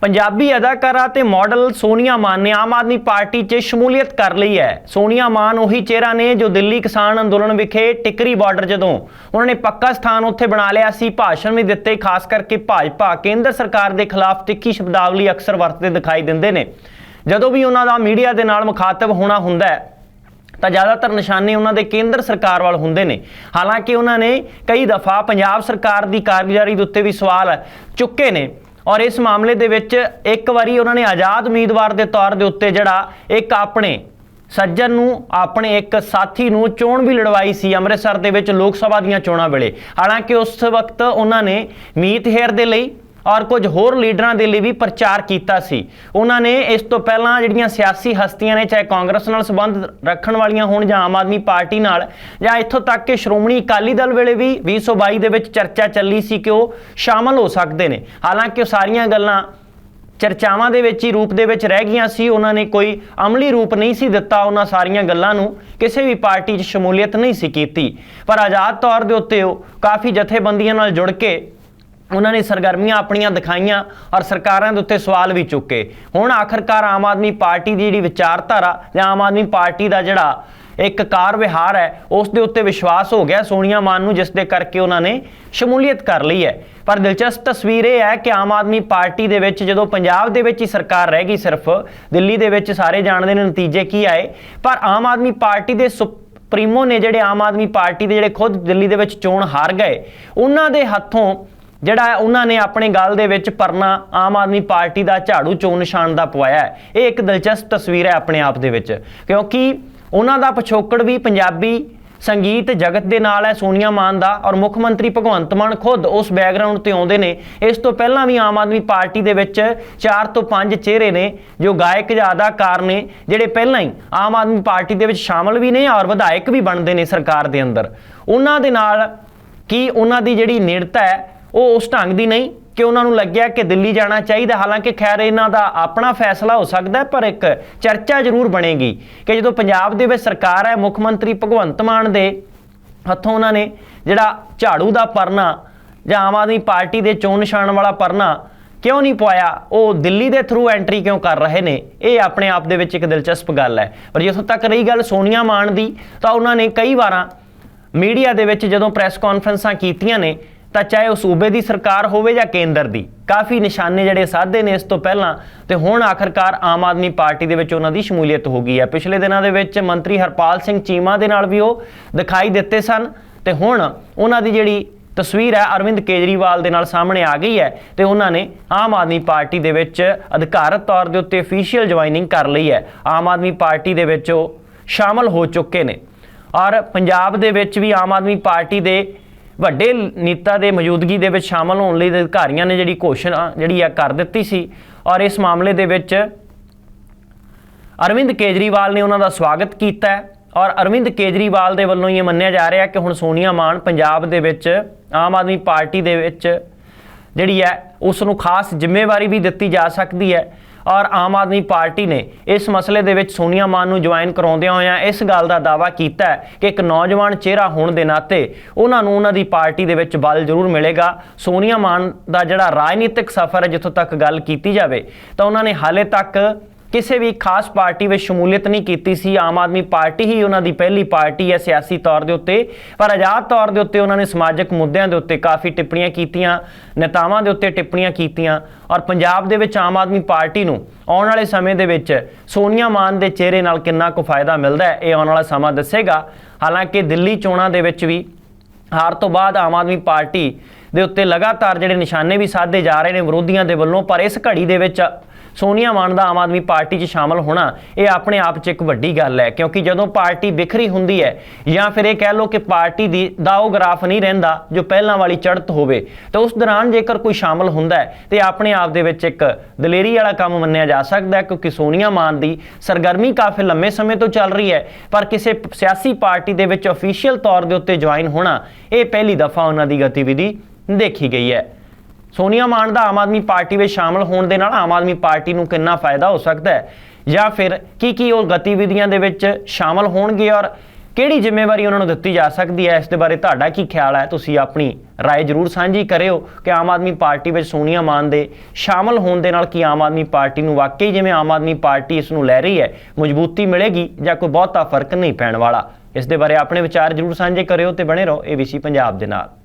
ਪੰਜਾਬੀ ਅਦਾਕਾਰਾ ਤੇ ਮਾਡਲ ਸੋਨੀਆ ਮਾਨ ਨੇ ਆਮ ਆਦਮੀ ਪਾਰਟੀ 'ਚ ਸ਼ਮੂਲੀਅਤ ਕਰ ਲਈ ਹੈ। ਸੋਨੀਆ ਮਾਨ ਉਹੀ ਚਿਹਰਾ ਨੇ ਜੋ ਦਿੱਲੀ ਕਿਸਾਨ ਅੰਦੋਲਨ ਵਿਖੇ ਟਿਕਰੀ ਬਾਰਡਰ ਜਦੋਂ ਉਹਨਾਂ ਨੇ ਪੱਕਾ ਸਥਾਨ ਉੱਥੇ ਬਣਾ ਲਿਆ ਸੀ, ਭਾਸ਼ਣ ਵੀ ਦਿੱਤੇ, ਖਾਸ ਕਰਕੇ ਭਾਜਪਾ, ਕੇਂਦਰ ਸਰਕਾਰ ਦੇ ਖਿਲਾਫ ਤਿੱਖੀ ਸ਼ਬਦਾਵਲੀ ਅਕਸਰ ਵਰਤਦੇ ਦਿਖਾਈ ਦਿੰਦੇ ਨੇ। ਜਦੋਂ ਵੀ ਉਹਨਾਂ ਦਾ ਮੀਡੀਆ ਦੇ ਨਾਲ ਮੁਖਾਤਬ ਹੋਣਾ ਹੁੰਦਾ ਹੈ, ਤਾਂ ਜ਼ਿਆਦਾਤਰ ਨਿਸ਼ਾਨੇ ਉਹਨਾਂ ਦੇ ਕੇਂਦਰ ਸਰਕਾਰ ਵੱਲ ਹੁੰਦੇ ਨੇ। ਹਾਲਾਂਕਿ ਉਹਨਾਂ ਨੇ ਕਈ ਦਫਾ ਪੰਜਾਬ ਸਰਕਾਰ ਦੀ ਕਾਰਗੁਜ਼ਾਰੀ ਦੇ ਉੱਤੇ ਵੀ ਸਵਾਲ ਚੁੱਕੇ ਨੇ। ਔਰ ਇਸ ਮਾਮਲੇ ਦੇ ਵਿੱਚ ਇੱਕ ਵਾਰੀ ਉਹਨਾਂ ਨੇ ਆਜ਼ਾਦ ਉਮੀਦਵਾਰ ਦੇ ਤੌਰ ਦੇ ਉੱਤੇ ਜਿਹੜਾ ਇੱਕ ਆਪਣੇ ਸੱਜਣ ਨੂੰ, ਆਪਣੇ ਇੱਕ ਸਾਥੀ ਨੂੰ ਚੋਣ ਵੀ ਲੜਵਾਈ ਸੀ ਅੰਮ੍ਰਿਤਸਰ ਦੇ ਵਿੱਚ ਲੋਕ ਸਭਾ ਦੀਆਂ ਚੋਣਾਂ ਵੇਲੇ। ਹਾਲਾਂਕਿ ਉਸ ਵਕਤ ਉਹਨਾਂ ਨੇ ਮੀਤ ਹੇਰ ਦੇ ਲਈ ਔਰ ਕੁਝ ਹੋਰ ਲੀਡਰਾਂ ਦੇ ਲਈ ਵੀ ਪ੍ਰਚਾਰ ਕੀਤਾ ਸੀ। ਉਹਨਾਂ ਨੇ ਇਸ ਤੋਂ ਪਹਿਲਾਂ ਜਿਹੜੀਆਂ ਸਿਆਸੀ ਹਸਤੀਆਂ ਨੇ, ਚਾਹੇ ਕਾਂਗਰਸ ਨਾਲ ਸੰਬੰਧ ਰੱਖਣ ਵਾਲੀਆਂ ਹੋਣ ਜਾਂ ਆਮ ਆਦਮੀ ਪਾਰਟੀ ਨਾਲ, ਜਾਂ ਇੱਥੋਂ ਤੱਕ ਕਿ ਸ਼੍ਰੋਮਣੀ ਅਕਾਲੀ ਦਲ ਵੇਲੇ ਵੀ 2022 ਦੇ ਵਿੱਚ ਚਰਚਾ ਚੱਲੀ ਸੀ ਕਿ ਉਹ ਸ਼ਾਮਲ ਹੋ ਸਕਦੇ ਨੇ। ਹਾਲਾਂਕਿ ਉਹ ਸਾਰੀਆਂ ਗੱਲਾਂ ਚਰਚਾਵਾਂ ਦੇ ਵਿੱਚ ਹੀ ਰੂਪ ਦੇ ਵਿੱਚ ਰਹਿ ਗਈਆਂ ਸੀ। ਉਹਨਾਂ ਨੇ ਕੋਈ ਅਮਲੀ ਰੂਪ ਨਹੀਂ ਸੀ ਦਿੱਤਾ। ਉਹਨਾਂ ਸਾਰੀਆਂ ਗੱਲਾਂ ਨੂੰ ਕਿਸੇ ਵੀ ਪਾਰਟੀ 'ਚ ਸ਼ਮੂਲੀਅਤ ਨਹੀਂ ਸੀ ਕੀਤੀ। ਪਰ ਆਜ਼ਾਦ ਤੌਰ ਦੇ ਉੱਤੇ ਉਹ ਕਾਫੀ ਜਥੇਬੰਦੀਆਂ ਨਾਲ ਜੁੜ ਕੇ ਉਹਨਾਂ ਨੇ ਸਰਗਰਮੀਆਂ ਆਪਣੀਆਂ ਦਿਖਾਈਆਂ ਔਰ ਸਰਕਾਰਾਂ ਦੇ ਉੱਤੇ ਸਵਾਲ ਵੀ ਚੁੱਕੇ। ਹੁਣ ਆਖਰਕਾਰ ਆਮ ਆਦਮੀ ਪਾਰਟੀ ਦੀ ਜਿਹੜੀ ਵਿਚਾਰਧਾਰਾ ਜਾਂ ਆਮ ਆਦਮੀ ਪਾਰਟੀ ਦਾ ਜਿਹੜਾ ਇੱਕ ਕਾਰ ਵਿਹਾਰ ਹੈ, ਉਸ ਦੇ ਉੱਤੇ ਵਿਸ਼ਵਾਸ ਹੋ ਗਿਆ। ਸੋਨੀਆ ਮਾਨ ਨੂੰ ਜਿਸ ਦੇ ਕਰਕੇ ਉਹਨਾਂ ਨੇ ਸ਼ਮੂਲੀਅਤ ਕਰ ਲਈ ਹੈ। ਪਰ ਦਿਲਚਸਪ ਤਸਵੀਰ ਇਹ ਹੈ ਕਿ ਆਮ ਆਦਮੀ ਪਾਰਟੀ ਦੇ ਵਿੱਚ ਜਦੋਂ ਪੰਜਾਬ ਦੇ ਵਿੱਚ ਹੀ ਸਰਕਾਰ ਰਹਿ ਗਈ ਸਿਰਫ, ਦਿੱਲੀ ਦੇ ਵਿੱਚ ਸਾਰੇ ਜਾਣਦੇ ਨੇ ਨਤੀਜੇ ਕੀ ਆਏ। ਪਰ ਆਮ ਆਦਮੀ ਪਾਰਟੀ ਦੇ ਸੁਪਰੀਮੋ ਨੇ ਜਿਹੜੇ ਆਮ ਆਦਮੀ ਪਾਰਟੀ ਦੇ ਜਿਹੜੇ ਖੁਦ ਦਿੱਲੀ ਦੇ ਵਿੱਚ ਚੋਣ ਹਾਰ ਗਏ, ਉਹਨਾਂ ਦੇ ਹੱਥੋਂ ਜਿਹੜਾ ਉਹਨਾਂ ਨੇ ਆਪਣੇ ਗੱਲ ਦੇ ਵਿੱਚ ਪਰਨਾ ਆਮ ਆਦਮੀ ਪਾਰਟੀ ਦਾ ਝਾੜੂ ਚੋਣ ਨਿਸ਼ਾਨ ਦਾ ਪਵਾਇਆ ਹੈ। ਇਹ ਇੱਕ ਦਿਲਚਸਪ ਤਸਵੀਰ ਹੈ ਆਪਣੇ ਆਪ ਦੇ ਵਿੱਚ, ਕਿਉਂਕਿ ਉਹਨਾਂ ਦਾ ਪਿਛੋਕੜ ਵੀ ਪੰਜਾਬੀ ਸੰਗੀਤ ਜਗਤ ਦੇ ਨਾਲ ਹੈ, ਸੋਨੀਆ ਮਾਨ ਦਾ, ਔਰ ਮੁੱਖ ਮੰਤਰੀ ਭਗਵੰਤ ਮਾਨ ਖੁਦ ਉਸ ਬੈਕਗ੍ਰਾਉਂਡ ਤੇ ਆਉਂਦੇ ਨੇ। ਇਸ ਤੋਂ ਪਹਿਲਾਂ ਵੀ ਆਮ ਆਦਮੀ ਪਾਰਟੀ ਦੇ ਵਿੱਚ 4 ਤੋਂ 5 ਚਿਹਰੇ ਨੇ, ਜੋ ਗਾਇਕ ਜਾਂ ਅਦਾਕਾਰ ਨੇ, ਜਿਹੜੇ ਪਹਿਲਾਂ ਹੀ ਆਮ ਆਦਮੀ ਪਾਰਟੀ ਦੇ ਵਿੱਚ ਸ਼ਾਮਲ ਵੀ ਨੇ ਔਰ ਵਿਧਾਇਕ ਵੀ ਬਣਦੇ ਨੇ ਸਰਕਾਰ ਦੇ ਅੰਦਰ। ਉਹਨਾਂ ਦੇ ਨਾਲ ਕੀ ਉਹਨਾਂ ਦੀ ਜਿਹੜੀ ਨੇੜਤਾ ਹੈ ਉਹ ਉਸ ਢੰਗ ਦੀ ਨਹੀਂ ਕਿ ਉਹਨਾਂ ਨੂੰ ਲੱਗਿਆ ਕਿ ਦਿੱਲੀ ਜਾਣਾ ਚਾਹੀਦਾ। ਹਾਲਾਂਕਿ ਖੈਰ ਇਹਨਾਂ ਦਾ ਆਪਣਾ ਫੈਸਲਾ ਹੋ ਸਕਦਾ ਪਰ ਇੱਕ ਚਰਚਾ ਜ਼ਰੂਰ ਬਣੇਗੀ ਕਿ ਜਦੋਂ ਪੰਜਾਬ ਦੇ ਵਿੱਚ ਸਰਕਾਰ ਹੈ, ਮੁੱਖ ਮੰਤਰੀ ਭਗਵੰਤ ਮਾਨ ਦੇ ਹੱਥੋਂ ਉਹਨਾਂ ਨੇ ਜਿਹੜਾ ਝਾੜੂ ਦਾ ਪਰਨਾ ਜਾਂ ਆਮ ਆਦਮੀ ਪਾਰਟੀ ਦੇ ਚੋਣ ਨਿਸ਼ਾਨ ਵਾਲਾ ਪਰਨਾ ਕਿਉਂ ਨਹੀਂ ਪਵਾਇਆ, ਉਹ ਦਿੱਲੀ ਦੇ ਥਰੂ ਐਂਟਰੀ ਕਿਉਂ ਕਰ ਰਹੇ ਨੇ, ਇਹ ਆਪਣੇ ਆਪ ਦੇ ਵਿੱਚ ਇੱਕ ਦਿਲਚਸਪ ਗੱਲ ਹੈ। ਪਰ ਜਿੱਥੋਂ ਤੱਕ ਰਹੀ ਗੱਲ ਸੋਨੀਆ ਮਾਨ ਦੀ, ਤਾਂ ਉਹਨਾਂ ਨੇ ਕਈ ਵਾਰਾਂ ਮੀਡੀਆ ਦੇ ਵਿੱਚ ਜਦੋਂ ਪ੍ਰੈਸ ਕਾਨਫਰੰਸਾਂ ਕੀਤੀਆਂ ਨੇ ਤਾਂ ਚਾਹੇ ਉਹ ਸੂਬੇ ਦੀ ਸਰਕਾਰ ਹੋਵੇ ਜਾਂ ਕੇਂਦਰ ਦੀ, ਕਾਫੀ ਨਿਸ਼ਾਨੇ ਜਿਹੜੇ ਸਾਧੇ ਨੇ ਇਸ ਤੋਂ ਪਹਿਲਾਂ ਤੇ ਹੁਣ ਆਖਰਕਾਰ ਆਮ ਆਦਮੀ ਪਾਰਟੀ ਦੇ ਵਿੱਚ ਉਹਨਾਂ ਦੀ ਸ਼ਮੂਲੀਅਤ ਹੋ ਗਈ ਹੈ। ਪਿਛਲੇ ਦਿਨਾਂ ਦੇ ਵਿੱਚ ਮੰਤਰੀ ਹਰਪਾਲ ਸਿੰਘ ਚੀਮਾ ਦੇ ਨਾਲ ਵੀ ਉਹ ਦਿਖਾਈ ਦਿੱਤੇ ਸਨ ਤੇ ਹੁਣ ਉਹਨਾਂ ਦੀ ਜਿਹੜੀ ਤਸਵੀਰ ਹੈ ਅਰਵਿੰਦ ਕੇਜਰੀਵਾਲ ਦੇ ਨਾਲ ਸਾਹਮਣੇ ਆ ਗਈ ਹੈ ਤੇ ਉਹਨਾਂ ਨੇ ਆਮ ਆਦਮੀ ਪਾਰਟੀ ਦੇ ਵਿੱਚ ਅਧਿਕਾਰਤ ਤੌਰ ਦੇ ਉੱਤੇ ਅਫੀਸ਼ੀਅਲ ਜੁਆਇਨਿੰਗ ਕਰ ਲਈ ਹੈ। ਆਮ ਆਦਮੀ ਪਾਰਟੀ ਦੇ ਵਿੱਚ ਉਹ ਸ਼ਾਮਲ ਹੋ ਚੁੱਕੇ ਨੇ। ਔਰ ਪੰਜਾਬ ਦੇ ਵਿੱਚ ਵੀ ਆਮ ਆਦਮੀ ਪਾਰਟੀ ਦੇ ਵੱਡੇ ਨੇਤਾ ਦੇ ਮੌਜੂਦਗੀ ਦੇ ਵਿੱਚ ਸ਼ਾਮਲ ਹੋਣ ਲਈ ਅਧਿਕਾਰੀਆਂ ਨੇ ਜਿਹੜੀ ਘੋਸ਼ਣਾ ਜਿਹੜੀ ਆ ਕਰ ਦਿੱਤੀ ਸੀ। ਔਰ ਇਸ ਮਾਮਲੇ ਦੇ ਵਿੱਚ ਅਰਵਿੰਦ ਕੇਜਰੀਵਾਲ ਨੇ ਉਹਨਾਂ ਦਾ ਸਵਾਗਤ ਕੀਤਾ ਔਰ ਅਰਵਿੰਦ ਕੇਜਰੀਵਾਲ ਦੇ ਵੱਲੋਂ ਇਹ ਮੰਨਿਆ ਜਾ ਰਿਹਾ ਕਿ ਹੁਣ ਸੋਨੀਆ ਮਾਨ ਪੰਜਾਬ ਦੇ ਵਿੱਚ ਆਮ ਆਦਮੀ ਪਾਰਟੀ ਦੇ ਵਿੱਚ ਜਿਹੜੀ ਹੈ, ਉਸ ਨੂੰ ਖਾਸ ਜ਼ਿੰਮੇਵਾਰੀ ਵੀ ਦਿੱਤੀ ਜਾ ਸਕਦੀ ਹੈ। ਔਰ ਆਮ ਆਦਮੀ ਪਾਰਟੀ ਨੇ ਇਸ ਮਸਲੇ ਦੇ ਵਿੱਚ ਸੋਨੀਆ ਮਾਨ ਨੂੰ ਜੁਆਇਨ ਕਰਾਉਂਦਿਆਂ ਹੋਇਆਂ ਇਸ ਗੱਲ ਦਾ ਦਾਅਵਾ ਕੀਤਾ ਕਿ ਇੱਕ ਨੌਜਵਾਨ ਚਿਹਰਾ ਹੋਣ ਦੇ ਨਾਤੇ ਉਹਨਾਂ ਨੂੰ ਉਹਨਾਂ ਦੀ ਪਾਰਟੀ ਦੇ ਵਿੱਚ ਬਲ ਜ਼ਰੂਰ ਮਿਲੇਗਾ। ਸੋਨੀਆ ਮਾਨ ਦਾ ਜਿਹੜਾ ਰਾਜਨੀਤਿਕ ਸਫ਼ਰ ਹੈ, ਜਿੱਥੋਂ ਤੱਕ ਗੱਲ ਕੀਤੀ ਜਾਵੇ, ਤਾਂ ਉਹਨਾਂ ਨੇ ਹਾਲੇ ਤੱਕ ਕਿਸੇ ਵੀ ਖਾਸ ਪਾਰਟੀ ਵਿੱਚ ਸ਼ਮੂਲੀਅਤ ਨਹੀਂ ਕੀਤੀ ਸੀ। ਆਮ ਆਦਮੀ ਪਾਰਟੀ ਹੀ ਉਹਨਾਂ ਦੀ ਪਹਿਲੀ ਪਾਰਟੀ ਹੈ ਸਿਆਸੀ ਤੌਰ ਦੇ ਉੱਤੇ। ਪਰ ਆਜ਼ਾਦ ਤੌਰ ਦੇ ਉੱਤੇ ਉਹਨਾਂ ਨੇ ਸਮਾਜਿਕ ਮੁੱਦਿਆਂ ਦੇ ਉੱਤੇ ਕਾਫੀ ਟਿੱਪਣੀਆਂ ਕੀਤੀਆਂ, ਨੇਤਾਵਾਂ ਦੇ ਉੱਤੇ ਟਿੱਪਣੀਆਂ ਕੀਤੀਆਂ ਔਰ ਪੰਜਾਬ ਦੇ ਵਿੱਚ ਆਮ ਆਦਮੀ ਪਾਰਟੀ ਨੂੰ ਆਉਣ ਵਾਲੇ ਸਮੇਂ ਦੇ ਵਿੱਚ ਸੋਨੀਆ ਮਾਨ ਦੇ ਚਿਹਰੇ ਨਾਲ ਕਿੰਨਾ ਕੁ ਫਾਇਦਾ ਮਿਲਦਾ ਹੈ, ਇਹ ਆਉਣ ਵਾਲਾ ਸਮਾਂ ਦੱਸੇਗਾ। ਹਾਲਾਂਕਿ ਦਿੱਲੀ ਚੋਣਾਂ ਦੇ ਵਿੱਚ ਵੀ ਹਾਰ ਤੋਂ ਬਾਅਦ ਆਮ ਆਦਮੀ ਪਾਰਟੀ ਦੇ ਉੱਤੇ ਲਗਾਤਾਰ ਜਿਹੜੇ ਨਿਸ਼ਾਨੇ ਵੀ ਸਾਧੇ ਜਾ ਰਹੇ ਨੇ ਵਿਰੋਧੀਆਂ ਦੇ ਵੱਲੋਂ, ਪਰ ਇਸ ਘੜੀ ਦੇ ਵਿੱਚ ਸੋਨੀਆ ਮਾਨ ਦਾ ਆਮ ਆਦਮੀ ਪਾਰਟੀ 'ਚ ਸ਼ਾਮਲ ਹੋਣਾ ਇਹ ਆਪਣੇ ਆਪ 'ਚ ਇੱਕ ਵੱਡੀ ਗੱਲ ਹੈ, ਕਿਉਂਕਿ ਜਦੋਂ ਪਾਰਟੀ ਬਿਖਰੀ ਹੁੰਦੀ ਹੈ ਜਾਂ ਫਿਰ ਇਹ ਕਹਿ ਲਓ ਕਿ ਪਾਰਟੀ ਦੀ ਦਾ ਉਹ ਗ੍ਰਾਫ ਨਹੀਂ ਰਹਿੰਦਾ ਜੋ ਪਹਿਲਾਂ ਵਾਲੀ ਚੜ੍ਹਤ ਹੋਵੇ, ਤਾਂ ਉਸ ਦੌਰਾਨ ਜੇਕਰ ਕੋਈ ਸ਼ਾਮਲ ਹੁੰਦਾ ਹੈ, ਤੇ ਆਪਣੇ ਆਪ ਦੇ ਵਿੱਚ ਇੱਕ ਦਲੇਰੀ ਵਾਲਾ ਕੰਮ ਮੰਨਿਆ ਜਾ ਸਕਦਾ ਹੈ, ਕਿਉਂਕਿ ਸੋਨੀਆ ਮਾਨ ਦੀ ਸਰਗਰਮੀ ਕਾਫੀ ਲੰਮੇ ਸਮੇਂ ਤੋਂ ਚੱਲ ਰਹੀ ਹੈ, ਪਰ ਕਿਸੇ ਸਿਆਸੀ ਪਾਰਟੀ ਦੇ ਵਿੱਚ ਅਫੀਸ਼ੀਅਲ ਤੌਰ ਦੇ ਉੱਤੇ ਜੁਆਇਨ ਹੋਣਾ ਇਹ ਪਹਿਲੀ ਦਫਾ ਉਹਨਾਂ ਦੀ ਗਤੀਵਿਧੀ ਦੇਖੀ ਗਈ ਹੈ। ਸੋਨੀਆ ਮਾਨ ਦਾ ਆਮ ਆਦਮੀ ਪਾਰਟੀ ਵਿੱਚ ਸ਼ਾਮਲ ਹੋਣ ਦੇ ਨਾਲ ਆਮ ਆਦਮੀ ਪਾਰਟੀ ਨੂੰ ਕਿੰਨਾ ਫਾਇਦਾ ਹੋ ਸਕਦਾ ਹੈ ਜਾਂ ਫਿਰ ਕੀ ਕੀ ਉਹ ਗਤੀਵਿਧੀਆਂ ਦੇ ਵਿੱਚ ਸ਼ਾਮਲ ਹੋਣਗੇ ਔਰ ਕਿਹੜੀ ਜ਼ਿੰਮੇਵਾਰੀ ਉਹਨਾਂ ਨੂੰ ਦਿੱਤੀ ਜਾ ਸਕਦੀ ਹੈ ਇਸ ਦੇ ਬਾਰੇ ਤੁਹਾਡਾ ਕੀ ਖਿਆਲ ਹੈ ਤੁਸੀਂ ਆਪਣੀ رائے ਜ਼ਰੂਰ ਸਾਂਝੀ ਕਰਿਓ ਕਿ ਆਮ ਆਦਮੀ ਪਾਰਟੀ ਵਿੱਚ ਸੋਨੀਆ ਮਾਨ ਦੇ ਸ਼ਾਮਲ ਹੋਣ ਦੇ ਨਾਲ ਕੀ ਆਮ ਆਦਮੀ ਪਾਰਟੀ ਨੂੰ ਵਾਕਈ ਜਿਵੇਂ ਆਮ ਆਦਮੀ ਪਾਰਟੀ ਇਸ ਨੂੰ ਲੈ ਰਹੀ ਹੈ ਮਜ਼ਬੂਤੀ ਮਿਲੇਗੀ ਜਾਂ ਕੋਈ ਬਹੁਤਾ ਫਰਕ ਨਹੀਂ ਪੈਣ ਵਾਲਾ ਇਸ ਦੇ ਬਾਰੇ ਆਪਣੇ ਵਿਚਾਰ ਜ਼ਰੂਰ ਸਾਂਝੇ ਕਰਿਓ ਤੇ ਬਣੇ ਰਹੋ ABC ਪੰਜਾਬ ਦੇ ਨਾਲ